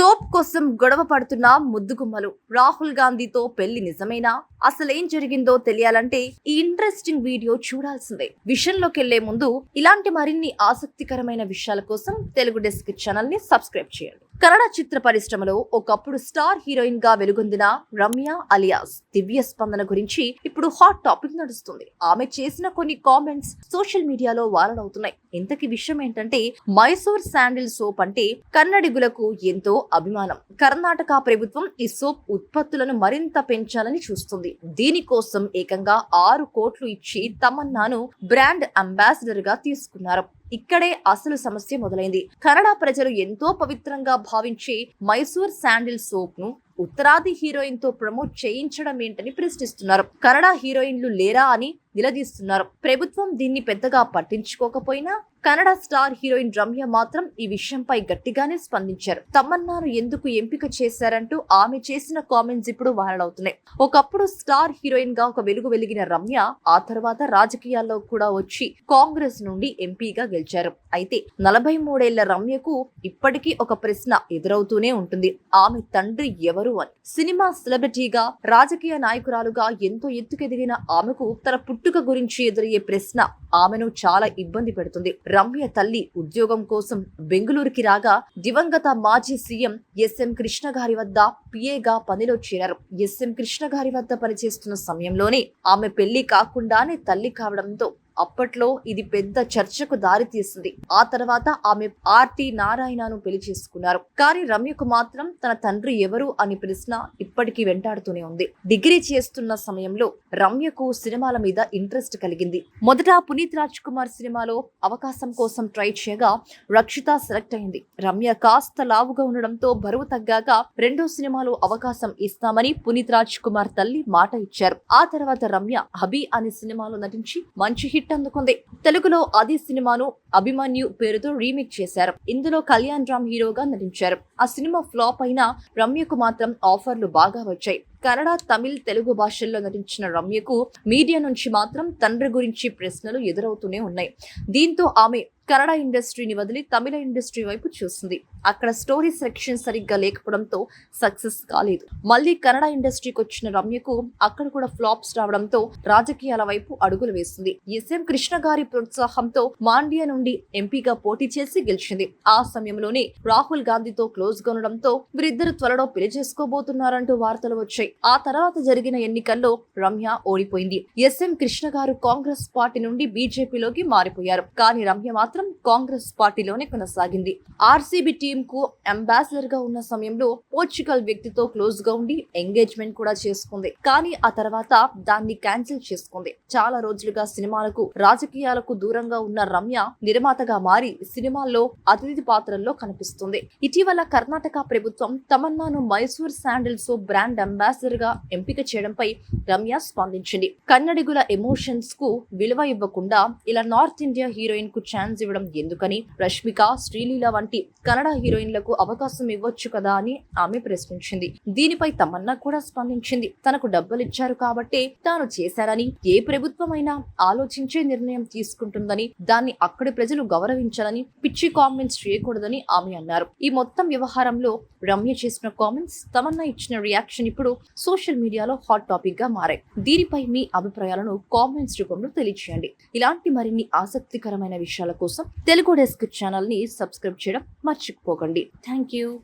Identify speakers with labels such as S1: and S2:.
S1: Soap కోసం గొడవ పడుతున్న ముద్దుగుమ్మలు. రాహుల్ గాంధీతో పెళ్ళి నిజమేనా? అసలేం జరిగిందో తెలియాలంటే ఈ ఇంట్రెస్టింగ్ వీడియో చూడాల్సిందే. విషయంలోకి వెళ్ళే ముందు ఇలాంటి మరిన్ని ఆసక్తికరమైన విషయాల కోసం తెలుగు డెస్క్ ఛానల్ని సబ్స్క్రైబ్ చేయండి. కన్నడ చిత్ర పరిశ్రమలో ఒకప్పుడు స్టార్ హీరోయిన్గా వెలుగొందిన రమ్య అలియాస్ దివ్య స్పందన గురించి ఇప్పుడు హాట్ టాపిక్ నడుస్తుంది. ఆమె చేసిన కొన్ని కామెంట్స్ సోషల్ మీడియాలో వైరల్ అవుతున్నాయి. ఇంతకీ విషయం ఏంటంటే మైసూర్ శాండిల్ సోప్ అంటే కన్నడిగులకు ఎంతో అభిమానం. కర్ణాటక ప్రభుత్వం ఈ సోప్ ఉత్పత్తులను మరింత పెంచాలని చూస్తుంది. దీనికోసం ఏకంగా ఆరు కోట్లు ఇచ్చి తమన్నాను బ్రాండ్ అంబాసిడర్గా తీసుకున్నారు. ఇక్కడే అసలు సమస్య మొదలైంది. కన్నడ ప్రజలు ఎంతో పవిత్రంగా భావించే మైసూర్ శాండిల్ సోప్ను ఉత్తరాది హీరోయిన్తో ప్రమోట్ చేయించడం ఏంటని ప్రశ్నిస్తున్నారు. కన్నడ హీరోయిన్లు లేరా అని నిలదీస్తున్నారు. ప్రభుత్వం దీన్ని పెద్దగా పట్టించుకోకపోయినా కన్నడ స్టార్ హీరోయిన్ రమ్య మాత్రం ఈ విషయంపై గట్టిగానే స్పందించారు. తమన్నాను ఎందుకు ఎంపిక చేశారంటూ ఆమె చేసిన కామెంట్స్ ఇప్పుడు వైరల్ అవుతున్నాయి. ఒకప్పుడు స్టార్ హీరోయిన్గా ఒక వెలుగు వెలిగిన రమ్య ఆ తర్వాత రాజకీయాల్లో కూడా వచ్చి కాంగ్రెస్ నుండి ఎంపీగా గెలిచారు. అయితే నలభై మూడేళ్ళ రమ్యకు ఇప్పటికీ ఒక ప్రశ్న ఎదురవుతూనే ఉంటుంది. ఆమె తండ్రి ఎవరు అని. సినిమా సెలబ్రిటీగా రాజకీయ నాయకురాలుగా ఎంతో ఎత్తుకెదిగిన ఆమెకు తన పుట్టుక గురించి ఎదురయ్యే ప్రశ్న ఆమెను చాలా ఇబ్బంది పెడుతుంది. రమ్య తల్లి ఉద్యోగం కోసం బెంగళూరుకి రాగా దివంగత మాజీ సీఎం ఎస్ఎం కృష్ణ గారి వద్ద పిఏగా పనిలో చేరారు. ఎస్ఎం కృష్ణ గారి వద్ద పనిచేస్తున్న సమయంలోనే ఆమె పెళ్ళి కాకుండానే తల్లి కావడంతో అప్పట్లో ఇది పెద్ద చర్చకు దారి తీస్తుంది. ఆ తర్వాత ఆమె ఆర్తి నారాయణను పెళ్ళి చేసుకున్నారు. కానీ రమ్యకు మాత్రం తన తండ్రి ఎవరు అని ప్రశ్న ఇప్పటికీ వెంటాడుతూనే ఉంది. డిగ్రీ చేస్తున్న సమయంలో రమ్యకు సినిమాల మీద ఇంట్రెస్ట్ కలిగింది. మొదట పునీత్ రాజ్ కుమార్ సినిమాలో అవకాశం కోసం ట్రై చేయగా రక్షిత సెలెక్ట్ అయింది. రమ్య కాస్త లావుగా ఉండడంతో బరువు తగ్గాక రెండో సినిమాలో అవకాశం ఇస్తామని పునీత్ రాజ్ కుమార్ తల్లి మాట ఇచ్చారు. ఆ తర్వాత రమ్య హబీ అనే సినిమాలో నటించి మంచి హిట్ అందుకుంది. తెలుగులో అది సినిమాను అభిమన్యు పేరుతో రీమేక్ చేశారు. ఇందులో కళ్యాణ్ రామ్ హీరోగా నటించారు. ఆ సినిమా ఫ్లాప్ అయినా రమ్యకు మాత్రం ఆఫర్లు బాగా వచ్చాయి. కన్నడ తమిళ్ తెలుగు భాషల్లో నటించిన రమ్యకు మీడియా నుంచి మాత్రం తండ్రి గురించి ప్రశ్నలు ఎదురవుతూనే ఉన్నాయి. దీంతో ఆమె కన్నడ ఇండస్ట్రీని వదిలి తమిళ ఇండస్ట్రీ వైపు చూస్తుంది. అక్కడ స్టోరీ సెక్షన్ సరిగ్గా లేకపోవడంతో సక్సెస్ కాలేదు. మళ్ళీ కన్నడ ఇండస్ట్రీకి వచ్చిన రమ్యకు అక్కడ కూడా ఫ్లాప్స్ రావడంతో రాజకీయాల వైపు అడుగులు వేస్తుంది ఎస్ఎం కృష్ణ గారి ప్రోత్సాహంతో మాండ్యా నుండి ఎంపీగా పోటీ చేసి గెలిచింది. ఆ సమయంలోనే రాహుల్ గాంధీతో క్లోజ్గా ఉండడంతో వీరిద్దరు త్వరలో పెళ్ళి చేసుకోబోతున్నారంటూ వార్తలు వచ్చాయి. ఆ తర్వాత జరిగిన ఎన్నికల్లో రమ్య ఓడిపోయింది. ఎస్ఎం కృష్ణ గారు కాంగ్రెస్ పార్టీ నుండి బీజేపీలోకి మారిపోయారు. కానీ రమ్య మాత్రం కాంగ్రెస్ పార్టీలోనే కొనసాగింది. ఆర్సీబీ టీమ్కు అంబాసిడర్గా ఉన్న సమయంలో పోర్చుగల్ వ్యక్తితో క్లోజ్గా ఉండి ఎంగేజ్మెంట్ కూడా చేసుకుంది. కానీ ఆ తర్వాత దాన్ని క్యాన్సిల్ చేసుకుంది. చాలా రోజులుగా సినిమాలకు రాజకీయాలకు దూరంగా ఉన్న రమ్య నిర్మాతగా మారి సినిమాల్లో అతిథి పాత్రల్లో కనిపిస్తుంది. ఇటీవల కర్ణాటక ప్రభుత్వం తమన్నాను మైసూర్ శాండిల్స్ బ్రాండ్ అంబాసిడర్ అంబాసిడర్గా ఎంపిక చేయడంపై రమ్య స్పందించింది. కన్నడిగుల ఎమోషన్స్కు విలువ ఇవ్వకుండా ఇలా నార్త్ ఇండియా హీరోయిన్కు ఛాన్స్ ఇవ్వడం ఎందుకని? రష్మిక శ్రీలీల వంటి కన్నడ హీరోయిన్లకు అవకాశం ఇవ్వచ్చు కదా అని ఆమె ప్రశ్నించింది. దీనిపై తమన్నా కూడా స్పందించింది. తనకు డబ్బులు ఇచ్చారు కాబట్టే తాను చేశానని ఏ ప్రభుత్వమైనా ఆలోచించే నిర్ణయం తీసుకుంటుందని దాన్ని అక్కడి ప్రజలు గౌరవించాలని పిచ్చి కామెంట్స్ చేయకూడదని ఆమె అన్నారు. ఈ మొత్తం వ్యవహారంలో రమ్య చేసిన కామెంట్స్ తమన్నా ఇచ్చిన రియాక్షన్ ఇప్పుడు సోషల్ మీడియాలో హాట్ టాపిక్గా మారాయి. దీనిపై మీ అభిప్రాయాలను కామెంట్స్ రూపంలో తెలియచేయండి. ఇలాంటి మరిన్ని ఆసక్తికరమైన విషయాల కోసం తెలుగు డెస్క్ ఛానల్ని సబ్స్క్రైబ్ చేయడం మర్చిపోకండి. Thank you.